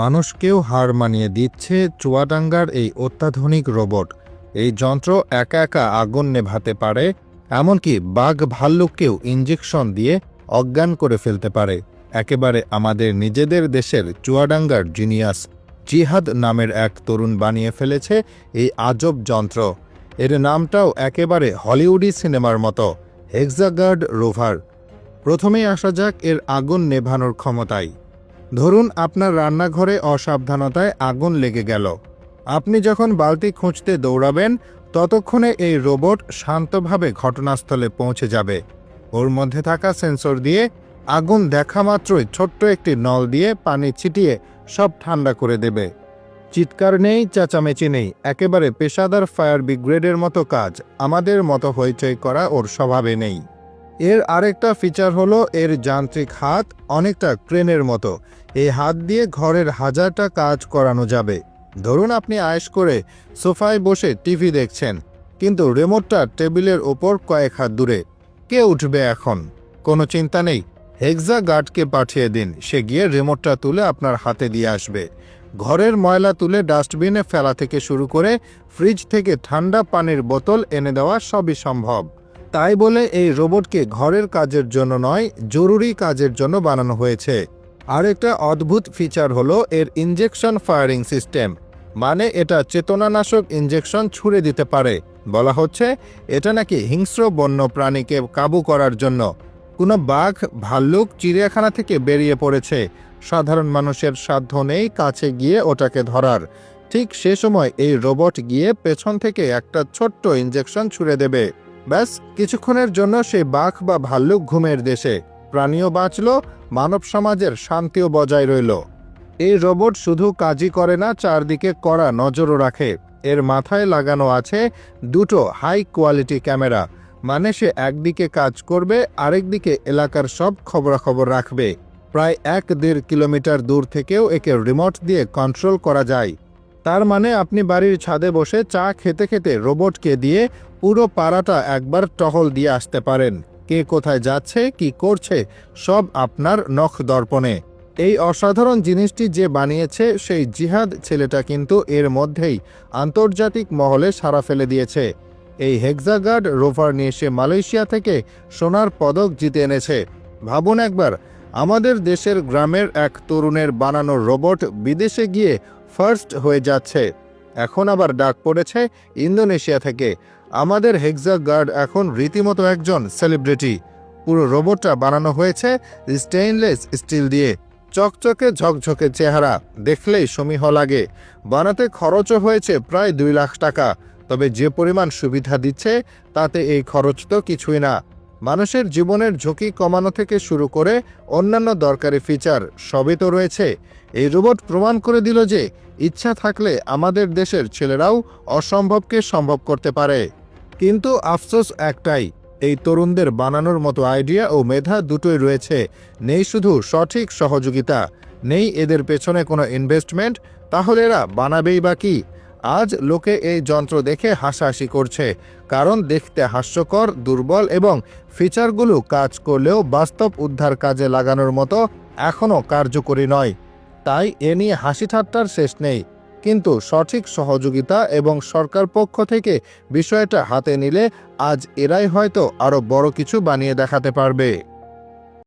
মানুষকেও হার মানিয়ে দিচ্ছে চুয়াডাঙ্গার এই অত্যাধুনিক রোবট। এই যন্ত্র একা একা আগুন নেভাতে পারে, এমনকি বাঘ ভাল্লুককেও ইঞ্জেকশন দিয়ে অজ্ঞান করে ফেলতে পারে। একেবারে আমাদের নিজেদের দেশের চুয়াডাঙ্গার জিনিয়াস জিহাদ নামের এক তরুণ বানিয়ে ফেলেছে এই আজব যন্ত্র। এর নামটাও একেবারে হলিউডি সিনেমার মতো, হেক্সাগার্ড রোভার। প্রথমেই আসা যাক এর আগুন নেভানোর ক্ষমতায়। ধরুন আপনার রান্নাঘরে অসাবধানতায় আগুন লেগে গেল। আপনি যখন বালতি খুঁজতে দৌড়াবেন, ততক্ষণে এই রোবট শান্তভাবে ঘটনাস্থলে পৌঁছে যাবে। ওর মধ্যে থাকা সেন্সর দিয়ে আগুন দেখা মাত্রই ছোট্ট একটি নল দিয়ে পানি ছিটিয়ে সব ঠান্ডা করে দেবে। চিৎকার নেই, চেঁচামেচি নেই, একেবারে পেশাদার ফায়ার ব্রিগেডের মতো কাজ। আমাদের মতো হইচই করা ওর স্বভাবে নেই। এর আরেকটা ফিচার হলো এর যান্ত্রিক হাত, অনেকটা ক্রেনের মতো। এই হাত দিয়ে ঘরের হাজারটা কাজ করানো যাবে। ধরুন আপনি আয়েশ করে সোফায় বসে টিভি দেখছেন, কিন্তু রিমোটটা টেবিলের ওপর কয়েক হাত দূরে। কে উঠবে এখন? কোনো চিন্তা নেই। হেক্সা গার্ডকে পাঠিয়ে দিন। সে গিয়ে রিমোটটা তুলে আপনার হাতে দিয়ে আসবে। ঘরের ময়লা তুলে ডাস্টবিনে ফেলা থেকে শুরু করে ফ্রিজ থেকে ঠান্ডা পানির বোতল এনে দেওয়া সবই সম্ভব। তাই বলে এই রোবটকে ঘরের কাজের জন্য নয়, জরুরি কাজের জন্য বানানো হয়েছে। আরেকটা অদ্ভুত ফিচার হলো এর ইঞ্জেকশন ফায়ারিং সিস্টেম মানে এটা চেতনানাশক ইঞ্জেকশন ছুড়ে দিতে পারে। বলা হচ্ছে, এটা নাকি হিংস্র বন্য প্রাণীকে কাবু করার জন্য। কোনো বাঘ, ভাল্লুক চিড়িয়াখানা থেকে বেরিয়ে পড়েছে। সাধারণ মানুষের সাধ্য নেই কাছে গিয়ে ওটাকে ধরার। ঠিক সে সময় এই রোবট গিয়ে পেছন থেকে একটা ছোট্ট ইঞ্জেকশন ছুড়ে দেবে। ব্যাস, কিছুক্ষণের জন্য সেই বাঘ বা ভাল্লুক ঘুমের দেশে। প্রাণীও বাঁচল, মানব সমাজের শান্তিও বজায় রইল। এই রোবট শুধু কাজই করে না, চারদিকে কড়া নজরও রাখে। এর মাথায় লাগানো আছে দুটো হাই কোয়ালিটি ক্যামেরা মানে সে একদিকে কাজ করবে, আরেকদিকে এলাকার সব খবরাখবর রাখবে। প্রায় এক দেড় কিলোমিটার দূর থেকেও একে রিমোট দিয়ে কন্ট্রোল করা যায়। তার মানে আপনি বাড়ির ছাদে বসে চা খেতে খেতে রোবটকে দিয়ে পুরো পাড়াটা একবার টহল দিয়ে আসতে পারেন। কে কোথায় যাচ্ছে, কি করছে, সব আপনার নখ দর্পণে। এই অসাধারণ জিনিসটি যে বানিয়েছে, সেই জিহাদ ছেলেটা কিন্তু এর মধ্যেই আন্তর্জাতিক মহলে সাড়া ফেলে দিয়েছে। এই হেক্সাগার্ড রোভার নিয়ে সে মালয়েশিয়া থেকে সোনার পদক জিতে এনেছে। ভাবুন একবার, আমাদের দেশের গ্রামের এক তরুণের বানানো রোবট বিদেশে গিয়ে ফার্স্ট হয়ে যাচ্ছে। এখন আবার ডাক পড়েছে ইন্দোনেশিয়া থেকে। আমাদের হেক্সা গার্ড এখন রীতিমতো একজন সেলিব্রিটি। পুরো রোবটটা বানানো হয়েছে স্টেইনলেস স্টিল দিয়ে। চকচকে ঝকঝকে চেহারা, দেখলেই সমীহ লাগে। বানাতে খরচও হয়েছে প্রায় দুই লাখ টাকা। তবে যে পরিমাণ সুবিধা দিচ্ছে, তাতে এই খরচ তো কিছুই না। মানুষের জীবনের ঝুঁকি কমানো থেকে শুরু করে অন্যান্য দরকারি ফিচার সবই তো রয়েছে। এই রোবট প্রমাণ করে দিল যে ইচ্ছা থাকলে আমাদের দেশের ছেলেরাও অসম্ভবকে সম্ভব করতে পারে। কিন্তু আফসোস একটাই, এই তরুণদের বানানোর মতো আইডিয়া ও মেধা দুটোই রয়েছে। নেই শুধু সঠিক সহযোগিতা, নেই এদের পেছনে কোনো ইনভেস্টমেন্ট তাহলে এরা বানাবেই বা কি? আজ লোকে এই যন্ত্র দেখে হাসাহাসি করছে, কারণ দেখতে হাস্যকর, দুর্বল এবং ফিচারগুলো কাজ করলেও বাস্তব উদ্ধার কাজে লাগানোর মতো এখনও কার্যকরী নয়। তাই এ নিয়ে হাসি ঠাট্টার শেষ নেই। কিন্তু সঠিক সহযোগিতা এবং সরকার পক্ষ থেকে বিষয়টা হাতে নিলে আজ এরাই হয়তো আরও বড় কিছু বানিয়ে দেখাতে পারবে।